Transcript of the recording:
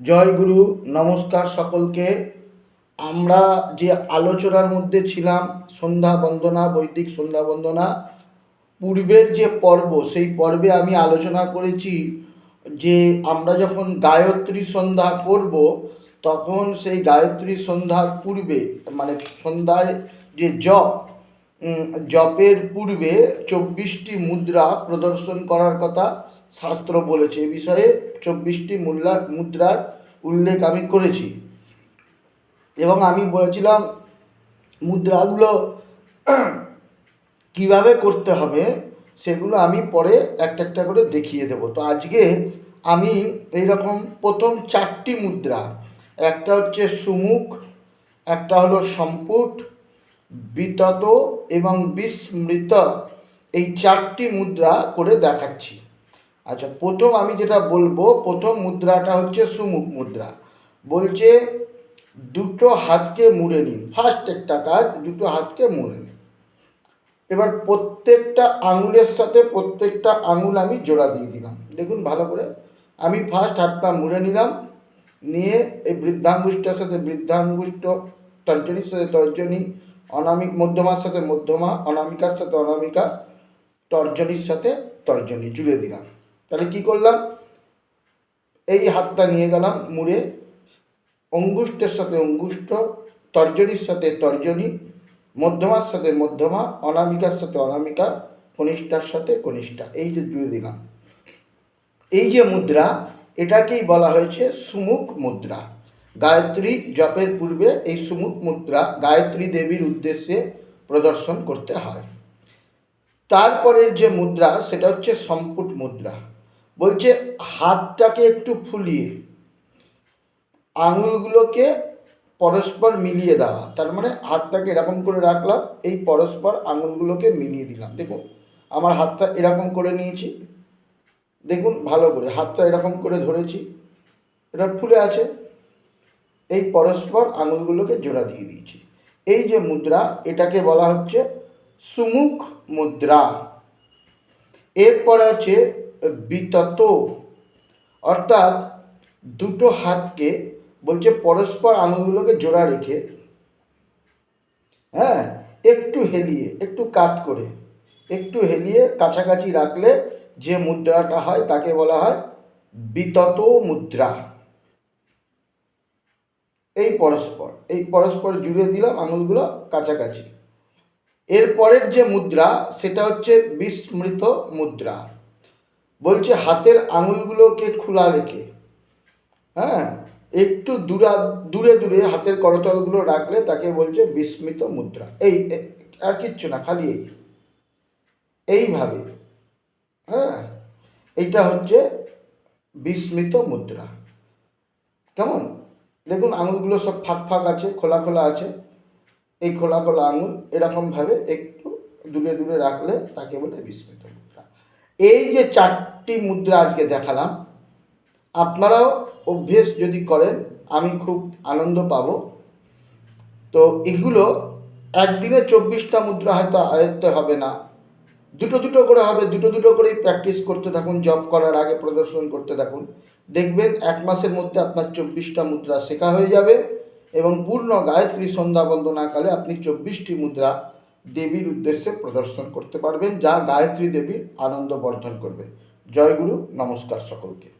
জয় গুরু, নমস্কার সকলকে। আমরা যে আলোচনার মধ্যে ছিলাম, সন্ধ্যা বন্দনা, বৈদিক সন্ধ্যা বন্দনা, পূর্বের যে পর্ব, সেই পর্বে আমি আলোচনা করেছি যে আমরা যখন গায়ত্রী সন্ধ্যা করব তখন সেই গায়ত্রী সন্ধ্যার পূর্বে মানে সন্ধ্যার যে জপ জপের পূর্বে চব্বিশটি মুদ্রা প্রদর্শন করার কথা শাস্ত্র বলেছে। এ বিষয়ে চব্বিশটি মুদ্রা মুদ্রার উল্লেখ আমি করেছি। এবং আমি বলেছিলাম, মুদ্রাগুলো কীভাবে করতে হবে, সেগুলো আমি পরে একটা একটা করে দেখিয়ে দেবো। তো আজকে আমি এইরকম প্রথম চারটি মুদ্রা, একটা হচ্ছে সুমুখ, একটা হলো সম্পুট, বিতত এবং বিস্মৃত, এই চারটি মুদ্রা করে দেখাচ্ছি। আচ্ছা প্রথম আমি যেটা বলব, প্রথম মুদ্রাটা হচ্ছে সুমুখ মুদ্রা। বলছে, দুটো হাতকে মুড়ে নিন। ফার্স্ট একটা কাজ, দুটো হাতকে মুড়ে নিন। এবার প্রত্যেকটা আঙুলের সাথে প্রত্যেকটা আঙুল আমি জোড়া দিয়ে দিলাম। দেখুন ভালো করে। আমি ফার্স্ট হাতটা মুড়ে নিলাম, নিয়ে এই বৃদ্ধাঙ্গুষ্ঠের সাথে, বৃদ্ধাঙ্গুষ্ঠ তর্জনীর সাথে তর্জনী, অনামিক মধ্যমার সাথে মধ্যমা, অনামিকার সাথে অনামিকা, তর্জনীর সাথে তর্জনী, জুড়ে দিলাম। তাহলে কি করলাম? এই হাতটা নিয়ে গেলাম মুড়ে। অঙ্গুষ্ঠের সাথে অঙ্গুষ্ঠ, তর্জনীর সাথে তর্জনী, মধ্যমার সাথে মধ্যমা, অনামিকার সাথে অনামিকা, কনিষ্ঠার সাথে কনিষ্ঠা। এই যে জুড়ে দিলাম। এই যে মুদ্রা, এটাকেই বলা হয়েছে সুমুখ মুদ্রা। গায়ত্রী জপের পূর্বে এই সুমুখ মুদ্রা গায়ত্রী দেবীর উদ্দেশ্যে প্রদর্শন করতে হয়। তারপরের যে মুদ্রা, সেটা হচ্ছে সম্পুট মুদ্রা। বলছে, হাতটাকে একটু ফুলিয়ে, আঙুলগুলোকে পরস্পর মিলিয়ে দেওয়া। তার মানে হাতটাকে এরকম করে রাখলাম, এই পরস্পর আঙুলগুলোকে মিলিয়ে দিলাম। দেখুন, আমার হাতটা এরকম করে নিয়েছি। দেখুন, ভালো করে হাতটা এরকম করে ধরেছি। এটা ফুলে আছে। এই পরস্পর আঙুলগুলোকে জোড়া দিয়ে দিয়েছি। এই যে মুদ্রা, এটাকে বলা হচ্ছে সুমুখ মুদ্রা। এরপর আছে বিতত অর্থাৎ দুটো হাতকে বলছে পরস্পর আঙুলগুলোকে জোড়া রেখে হ্যাঁ একটু হেলিয়ে, একটু কাত করে, একটু হেলিয়ে কাছাকাছি রাখলে যে মুদ্রাটা হয় তাকে বলা হয় বিতত মুদ্রা। এই পরস্পর এই পরস্পর জুড়ে দিলাম আঙুলগুলো কাছাকাছি। এরপরের যে মুদ্রা, সেটা হচ্ছে বিস্মৃত মুদ্রা। বলছে, হাতের আঙুলগুলোকে খোলা রেখে। হ্যাঁ একটু দূরা, দূরে দূরে হাতের করতলগুলো রাখলে তাকে বলছে, বিস্মিত মুদ্রা। এই আর কিচ্ছু না, খালি এই। এইভাবে হ্যাঁ এইটা হচ্ছে বিস্মিত মুদ্রা। কেমন? দেখুন, আঙুলগুলো সব ফাঁক ফাঁক আছে, খোলা খোলা আছে। এই খোলা খোলা আঙুল এরকমভাবে একটু দূরে দূরে রাখলে তাকে বলে বিস্মিত। এই যে চারটি মুদ্রা আজকে দেখালাম, আপনারাও অভ্যেস যদি করেন, আমি খুব আনন্দ পাব। তো এগুলো একদিনে চব্বিশটা মুদ্রা হয়তো আয়ত্ত হবে না। দুটো দুটো করে হবে, দুটো দুটো করেই প্র্যাকটিস করতে থাকুন জব করার আগে প্রদর্শন করতে থাকুন। দেখবেন এক মাসের মধ্যে আপনার চব্বিশটা মুদ্রা শেখা হয়ে যাবে এবং পূর্ণ গায়ত্রী সন্ধ্যা বন্দনাকালে আপনি চব্বিশটি মুদ্রা দেবীর উদ্দেশ্যে প্রদর্শন করতে পারবেন যা গায়ত্রী দেবীর আনন্দ বর্ধন করবে। জয়গুরু নমস্কার সকলকে।